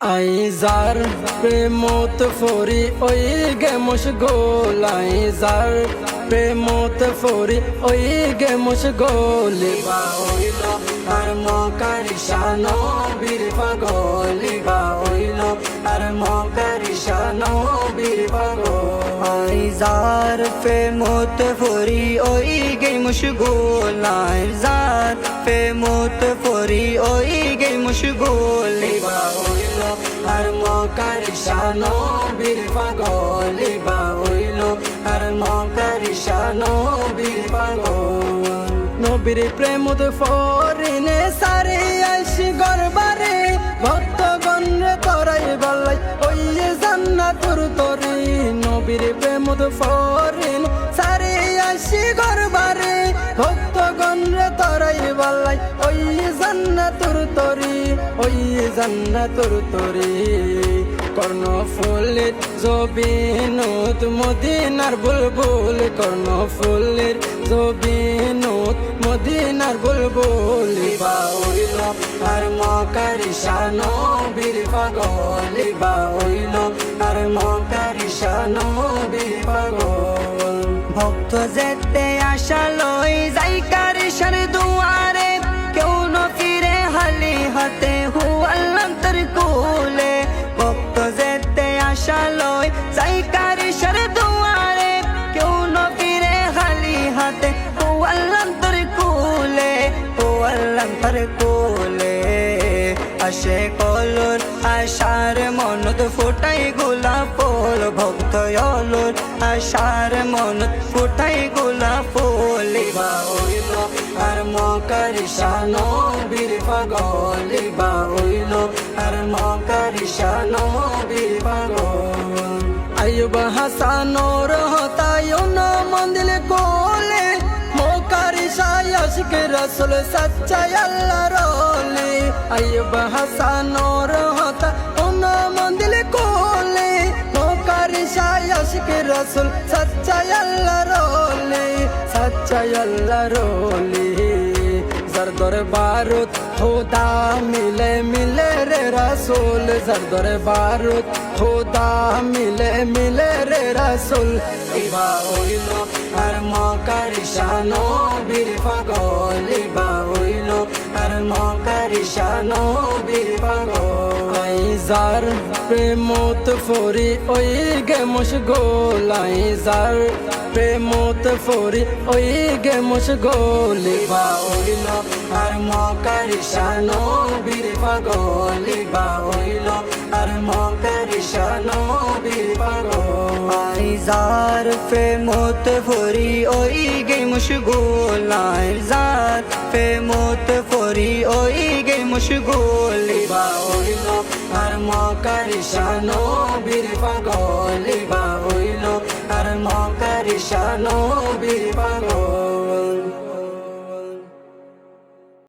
আইজার প্রেমত ফরি, ওই গে মুশগোল আইজার প্রেমত ফরি, ওই গে মুশগোল বা হইল আর মকারি শানো বীর পাগলি। বা হইল আর মকারি শানো বীর পাগল। আইজার ফে মোত ফরি, ওই গে মুশগুল আইজার ফে মোত ফরি, ওই গে মুশগুল হইল আর মকারি শানো বীর পাগলি বা হইল আর মকারি শানো বীর পাগল। নবীর প্রেমত ফরিনে সারে, আইসি গরবারে, ভক্তগণ রে তরাই বলাই ওই জান্নাতুর তরি। নবীর প্রেমত ফরিন সারে, আইসি গরবারে, ভক্তগণ রে তরাই বলাই ওই জান্নাতুর তরি, ওই জান্নাতুর তরি। কর্ণ ফুলের জবিনুত মদিনার বুলবুল মদিনার বুলবুল। বা হইল আর মকারি শানো বীর পাগল, বা হইল আর মকারি শানো বীর পাগল। ভক্ত যেতে আশা লই যাই কারিশার দুয়ারে হাতে হু আল্লাহ তোর কুলে ভক্ত যেতে আশা লই যাই কারিশার দুয়ারে, কেউ ন ফিরে হালি হাতে হু আল্লাহ তোর কুলে হু আল্লাহ তোর কুলে। আসে কলর আশার মনত ফুটাই গোলাপ ফুল ভক্ত অলর আশার মনত ফুটাই গোলাপ ফুল বা হইল আর মকারি শানো বীর পাগল বা হইল আর মকারি শানো বীর পাগল। আয়ুব হাসানোর হতায়ুন মন্দির কোলে মোকারি শায়ক রসুল সচ্চাই আল্লাহ রোলে। আয়ুব হাসানোর হতা উন মন্দির কোলে মোকারি শায়ক রসুল সচ্চাই আল্লাহ রোলে। সচ্চাই আল্লাহ রোলে। জরদর বারুদ খোদা মিলে মিলে রে রসুল জরদর বারুদ খোদা মিলে মিলে রে রসুল। ইবা হইল আর মকারি শানো বীর পাগল, ইবা হইল আর মকারি শানো বীর পাগল। আইজার প্রেমত ফরি ওই গে মুশগোল আইজার প্রেমত ফরি ওই গে মুশগোল বা হইল আর মকারি শানো বীর পাগল বা হইল আর মকারি শানো বীর পাগল আইজার ফে মোত ফরি ওই গে মুশগুল আইজার ফে মোত ফরি ওই গে মুশগুল বা হইল আর মকারিশানো বীর পাগল বা হইল। আর মকারিশানো বীর পাগল।